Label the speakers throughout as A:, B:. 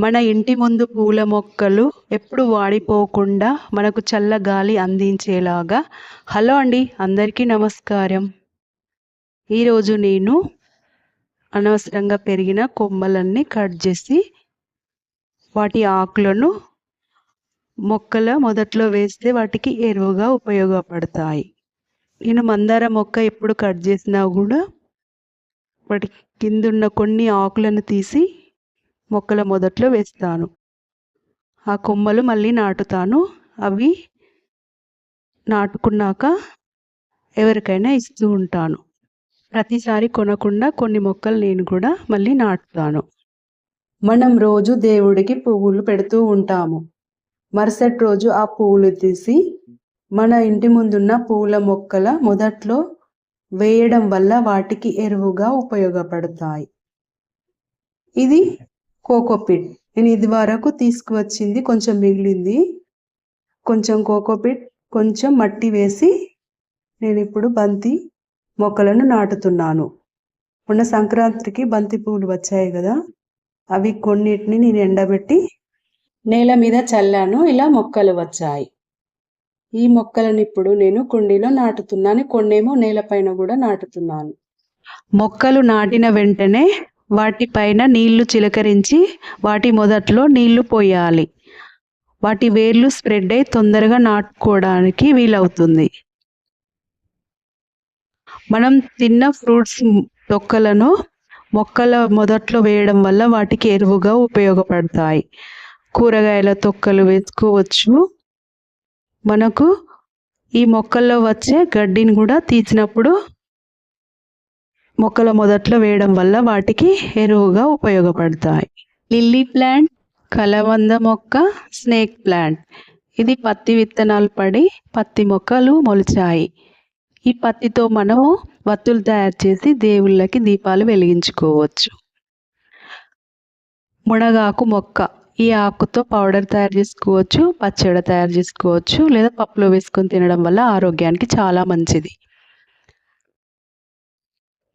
A: మన ఇంటి ముందు పూల మొక్కలు ఎప్పుడు వాడిపోకుండా మనకు చల్ల గాలి అందించేలాగా. హలో అండి అందరికీ నమస్కారం. ఈరోజు నేను అనవసరంగా పెరిగిన కొమ్మలన్నీ కట్ చేసి వాటి ఆకులను మొక్కల మొదట్లో వేస్తే వాటికి ఎరువుగా ఉపయోగపడతాయి. నేను మందార మొక్క ఎప్పుడు కట్ చేసినా కూడా వాటి కిందున్న కొన్ని ఆకులను తీసి మొక్కల మొదట్లో వేస్తాను. ఆ కొమ్మలు మళ్ళీ నాటుతాను. అవి నాటుకున్నాక ఎవరికైనా ఇస్తూ ఉంటాను. ప్రతిసారి కొనకుండా కొన్ని మొక్కలు నేను కూడా మళ్ళీ నాటుతాను. మనం రోజు దేవుడికి పువ్వులు పెడుతూ ఉంటాము. మరుసటి రోజు ఆ పువ్వులు తీసి మన ఇంటి ముందున్న పూల మొక్కల మొదట్లో వేయడం వల్ల వాటికి ఎరువుగా ఉపయోగపడతాయి. ఇది కోకోపిట్. నేను ఇది వరకు తీసుకువచ్చింది కొంచెం మిగిలింది. కొంచెం కోకోపిట్ కొంచెం మట్టి వేసి నేను ఇప్పుడు బంతి మొక్కలను నాటుతున్నాను. మొన్న సంక్రాంతికి బంతి పువ్వులు వచ్చాయి కదా అవి కొన్నిటిని నేను ఎండబెట్టి నేల మీద చల్లాను ఇలా మొక్కలు వచ్చాయి. ఈ మొక్కలను ఇప్పుడు నేను కుండీలో నాటుతున్నాను కొన్నేమో నేలపైన కూడా నాటుతున్నాను. మొక్కలు నాటిన వెంటనే వాటిపైన నీళ్ళు చిలకరించి వాటి మొదట్లో నీళ్ళు పోయాలి. వాటి వేర్లు స్ప్రెడ్ అయి తొందరగా నాటుకోవడానికి వీలవుతుంది. మనం తిన్న ఫ్రూట్స్ తొక్కలను మొక్కల మొదట్లో వేయడం వల్ల వాటికి ఎరువుగా ఉపయోగపడతాయి. కూరగాయల తొక్కలు వేసుకోవచ్చు. మనకు ఈ మొక్కల్లో వచ్చే గడ్డిని కూడా తీసినప్పుడు మొక్కల మొదట్లో వేయడం వల్ల వాటికి ఎరువుగా ఉపయోగపడతాయి. లిల్లీ ప్లాంట్ కలవంద మొక్క స్నేక్ ప్లాంట్. ఇది పత్తి విత్తనాలు పడి పత్తి మొక్కలు మొలిచాయి. ఈ పత్తితో మనము వత్తులు తయారు చేసి దేవుళ్ళకి దీపాలు వెలిగించుకోవచ్చు. మునగాకు మొక్క. ఈ ఆకుతో పౌడర్ తయారు చేసుకోవచ్చు పచ్చడి తయారు చేసుకోవచ్చు లేదా పప్పులో వేసుకొని తినడం వల్ల ఆరోగ్యానికి చాలా మంచిది.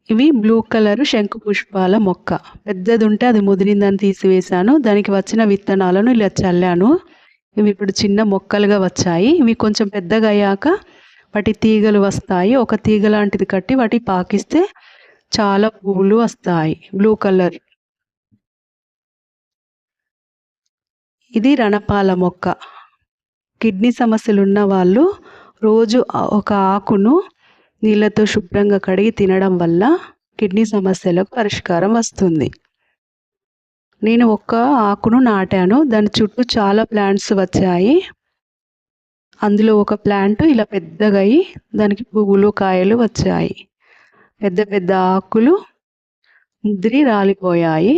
A: ఇవి బ్లూ కలర్ శంకు పుష్పాల మొక్క. పెద్దది ఉంటే అది ముదిరిందని తీసివేశాను. దానికి వచ్చిన విత్తనాలను ఇలా చల్లాను. ఇవి ఇప్పుడు చిన్న మొక్కలుగా వచ్చాయి. ఇవి కొంచెం పెద్దగా అయ్యాక వాటి తీగలు వస్తాయి. ఒక తీగ లాంటిది కట్టి వాటి పాకిస్తే చాలా పువ్వులు వస్తాయి. Blue colour. ఇది రణపాల మొక్క. కిడ్నీ సమస్యలు ఉన్న వాళ్ళు రోజు ఒక ఆకును నీళ్ళతో శుభ్రంగా కడిగి తినడం వల్ల కిడ్నీ సమస్యలకు పరిష్కారం వస్తుంది. నేను ఒక్క ఆకును నాటాను. దాని చుట్టూ చాలా ప్లాంట్స్ వచ్చాయి. అందులో ఒక ప్లాంట్ ఇలా పెద్దగా అయ్యి దానికి పువ్వులు కాయలు వచ్చాయి. పెద్ద పెద్ద ఆకులు ముద్రి రాలిపోయాయి.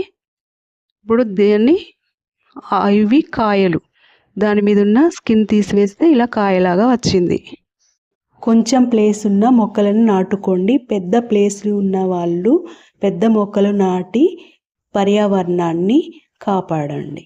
A: ఇప్పుడు దీన్ని ఇవి కాయలు. దాని మీద ఉన్న స్కిన్ తీసివేస్తే ఇలా కాయలాగా వచ్చింది. కొంచెం ప్లేస్ ఉన్న మొక్కలను నాటుకోండి. పెద్ద ప్లేస్లు ఉన్న వాళ్ళు పెద్ద మొక్కలు నాటి పర్యావరణాన్ని కాపాడండి.